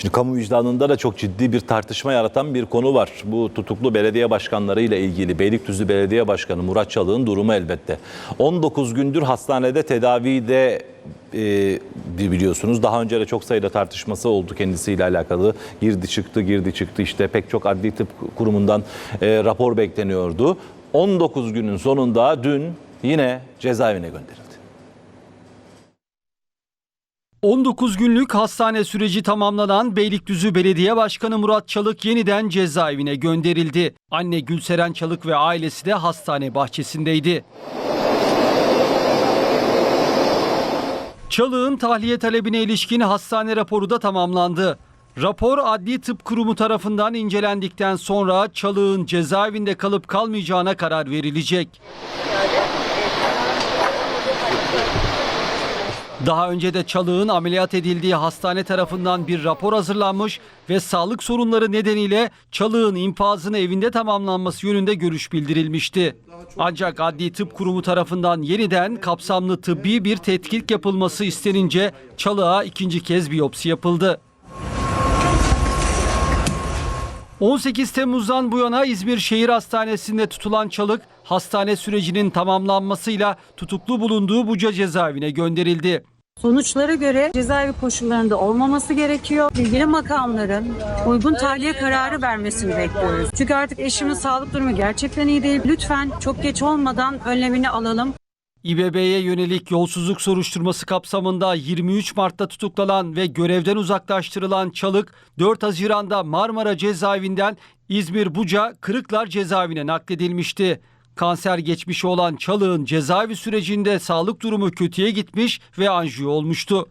Şimdi kamu vicdanında da çok ciddi bir tartışma yaratan bir konu var. Bu tutuklu belediye başkanları ile ilgili Beylikdüzü Belediye Başkanı Murat Çalık'ın durumu elbette. 19 gündür hastanede tedavide e, biliyorsunuz. Daha önce de çok sayıda tartışması oldu kendisiyle alakalı. Girdi çıktı girdi çıktı işte pek çok adli tıp kurumundan e, rapor bekleniyordu. 19 günün sonunda dün yine cezaevine gönderildi. 19 günlük hastane süreci tamamlanan Beylikdüzü Belediye Başkanı Murat Çalık yeniden cezaevine gönderildi. Anne Gülseren Çalık ve ailesi de hastane bahçesindeydi. Çalık'ın tahliye talebine ilişkin hastane raporu da tamamlandı. Rapor Adli Tıp Kurumu tarafından incelendikten sonra Çalık'ın cezaevinde kalıp kalmayacağına karar verilecek. Daha önce de Çalık'ın ameliyat edildiği hastane tarafından bir rapor hazırlanmış ve sağlık sorunları nedeniyle Çalık'ın infazını evinde tamamlanması yönünde görüş bildirilmişti. Ancak Adli Tıp Kurumu tarafından yeniden kapsamlı tıbbi bir tetkik yapılması istenince Çalık'a ikinci kez biyopsi yapıldı. 18 Temmuz'dan bu yana İzmir Şehir Hastanesi'nde tutulan Çalık, hastane sürecinin tamamlanmasıyla tutuklu bulunduğu Buca cezaevine gönderildi. Sonuçlara göre cezaevi koşullarında olmaması gerekiyor. İlgili makamların uygun tahliye kararı vermesini bekliyoruz. Çünkü artık eşimin sağlık durumu gerçekten iyi değil. Lütfen çok geç olmadan önlemini alalım. İBB'ye yönelik yolsuzluk soruşturması kapsamında 23 Mart'ta tutuklanan ve görevden uzaklaştırılan Çalık, 4 Haziran'da Marmara cezaevinden İzmir Buca Kırıklar cezaevine nakledilmişti. Kanser geçmişi olan Çalık'ın cezaevi sürecinde sağlık durumu kötüye gitmiş ve anjiyo olmuştu.